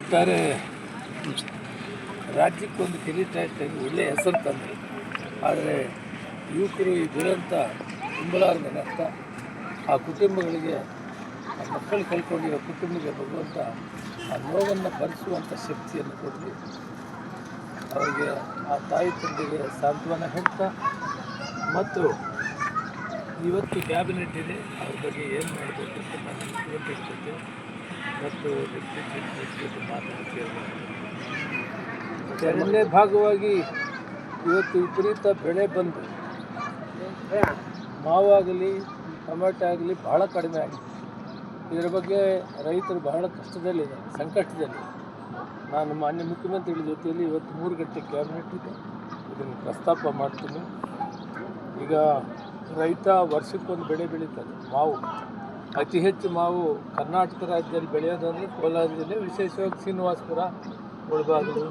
ಒಟ್ಟಾರೆ ರಾಜ್ಯಕ್ಕೊಂದು ಕಿರೀಟ ಇಟ್ಟಾಗಿ ಒಳ್ಳೆಯ ಹೆಸರು ತಂದರು. ಆದರೆ ಯುವಕರು ಈ ದುರಂತ ತುಂಬಲಾರದ ನಷ್ಟ. ಆ ಕುಟುಂಬಗಳಿಗೆ, ಆ ಮಕ್ಕಳು ಕಳ್ಕೊಂಡಿರೋ ಕುಟುಂಬಕ್ಕೆ ಭಗವಂತ ಆ ನೋವನ್ನು ಭರಿಸುವಂಥ ಶಕ್ತಿಯನ್ನು ಕೊಡಲಿ ಅವರಿಗೆ ಆ ತಾಯಿ ತಂದೆಗೆ ಸಾಂತ್ವನ ಹೇಳ್ತಾ, ಮತ್ತು ಇವತ್ತು ಕ್ಯಾಬಿನೆಟ್ ಇದೆ, ಅವ್ರ ಬಗ್ಗೆ ಏನು ಮಾಡಬೇಕು ಜೊತೆ ಮತ್ತು ಎರಡನೇ ಭಾಗವಾಗಿ ಇವತ್ತು ವಿಪರೀತ ಬೆಳೆ ಬಂದು, ಮಾವಾಗಲಿ, ಟೊಮೆಟೊ ಆಗಲಿ ಬಹಳ ಕಡಿಮೆ ಆಗಿದೆ ಇದರ ಬಗ್ಗೆ ರೈತರು ಬಹಳ ಕಷ್ಟದಲ್ಲಿದ್ದಾರೆ, ಸಂಕಷ್ಟದಲ್ಲಿ. ನಾನು ಮಾನ್ಯ ಮುಖ್ಯಮಂತ್ರಿಗಳ ಜೊತೆಯಲ್ಲಿ ಇವತ್ತು ಮೂರು ಗಂಟೆ ಕ್ಯಾಬಿನೆಟ್ ಇದೆ. ಇದನ್ನು ಪ್ರಸ್ತಾಪ ಮಾಡ್ತೀನಿ. ಈಗ ರೈತ ವರ್ಷಕ್ಕೊಂದು ಬೆಳೆ ಬೆಳೀತಾನೆ ಮಾವು. ಅತಿ ಹೆಚ್ಚು ಮಾವು ಕರ್ನಾಟಕ ರಾಜ್ಯದಲ್ಲಿ ಬೆಳೆಯೋದಂದರೆ ಕೋಲಾರ ಜಿಲ್ಲೆ ವಿಶೇಷವಾಗಿ ಶ್ರೀನಿವಾಸಪುರ ಮುಳಬಾಗಿಲು.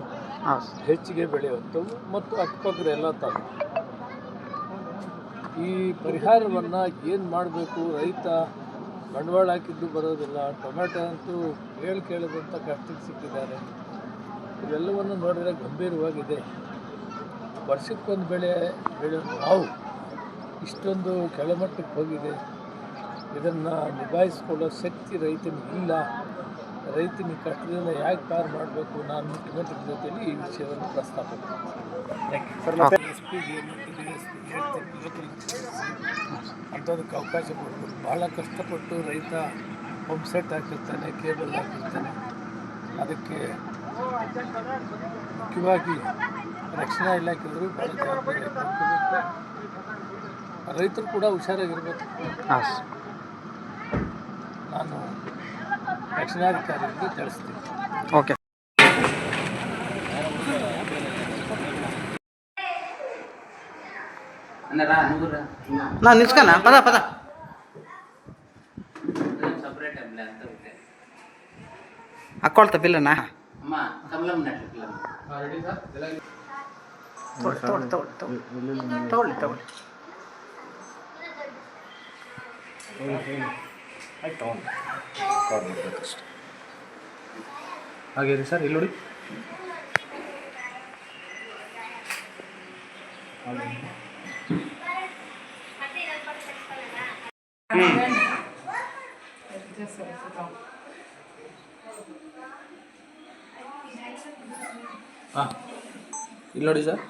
ಹೆಚ್ಚಿಗೆ ಬೆಳೆಯುವಂಥವು ಮತ್ತು ಅಕ್ಕಪಕ್ಕದ ಎಲ್ಲ ತಾಲೂಕು. ಈ ಪರಿಹಾರವನ್ನು ಏನು ಮಾಡಬೇಕು? ರೈತ ಬಂಡವಾಳ ಹಾಕಿದ್ದು ಬರೋದಿಲ್ಲ ಟೊಮೆಟೊ ಅಂತೂ ಕೇಳಿ ಕೇಳದಂಥ ಕಷ್ಟಕ್ಕೆ ಸಿಕ್ಕಿದ್ದಾರೆ. ಇವೆಲ್ಲವನ್ನು ನೋಡಿದರೆ ಗಂಭೀರವಾಗಿದೆ. ವರ್ಷಕ್ಕೊಂದು ಬೆಳೆ ಬೆಳೆಯೋದು ಮಾವು. ಇಷ್ಟೊಂದು ಕೆಳಮಟ್ಟಕ್ಕೆ ಹೋಗಿದೆ. ಇದನ್ನು ನಿಭಾಯಿಸ್ಕೊಳ್ಳೋ ಶಕ್ತಿ ರೈತನಿಗೆ ಇಲ್ಲ. ರೈತನ ಈ ಕಷ್ಟದಿಂದ ಯಾಕೆ ಪಾರು ಮಾಡಬೇಕು ನಾನು ಮುಖ್ಯಮಂತ್ರಿ ಜೊತೆಯಲ್ಲಿ ಈ ವಿಷಯವನ್ನು ಪ್ರಸ್ತಾಪ ಎಸ್ ಪಿಗೆ ಅಂಥದಕ್ಕೆ ಅವಕಾಶ ಕೊಡಬೇಕು ಭಾಳ ಕಷ್ಟಪಟ್ಟು ರೈತ ಪಂಪ್ ಸೆಟ್ ಹಾಕಿರ್ತಾನೆ ಕೇಬಲ್ ಹಾಕಿರ್ತಾನೆ. ಅದಕ್ಕೆ ಮುಖ್ಯವಾಗಿ ರಕ್ಷಣಾ ಇಲಾಖೆಯವರು ಭಾಳ ಜವಾಬ್ದಾರಿ ರೈತರು ಕೂಡ ಹುಷಾರಾಗಿರ್ಬೇಕು. ಹಾಂ. ನಾನು ರಕ್ಷಣಾಧಿಕಾರಿಗಳಿಗೆ ತಿಳಿಸ್ತೀನಿ. ಓಕೆ. ನಾ ನಿಲ್ಸ್ಕಣ ಪದ ಪದ. ಸಪ್ರೇಟ್ ಅಲ್ಲ ಅಂತ ಇದೆ ಹಾಕೊಳ್ತ ಬಿಲ್ಲನ ಅಮ್ಮ ಕಮಲಮ್ಮ ತಗೊಳ್ಳಿ ತಗೊಳ್ಳಿ. ತಗೊಳ್ಳಿ ತಗೊಳ್ಳಿ ಹಾಗೆ ರೀ ಸರ್ ಇಲ್ಲಿ ನೋಡಿ. ಹಾಂ. ಇಲ್ಲಿ ನೋಡಿ ಸರ್.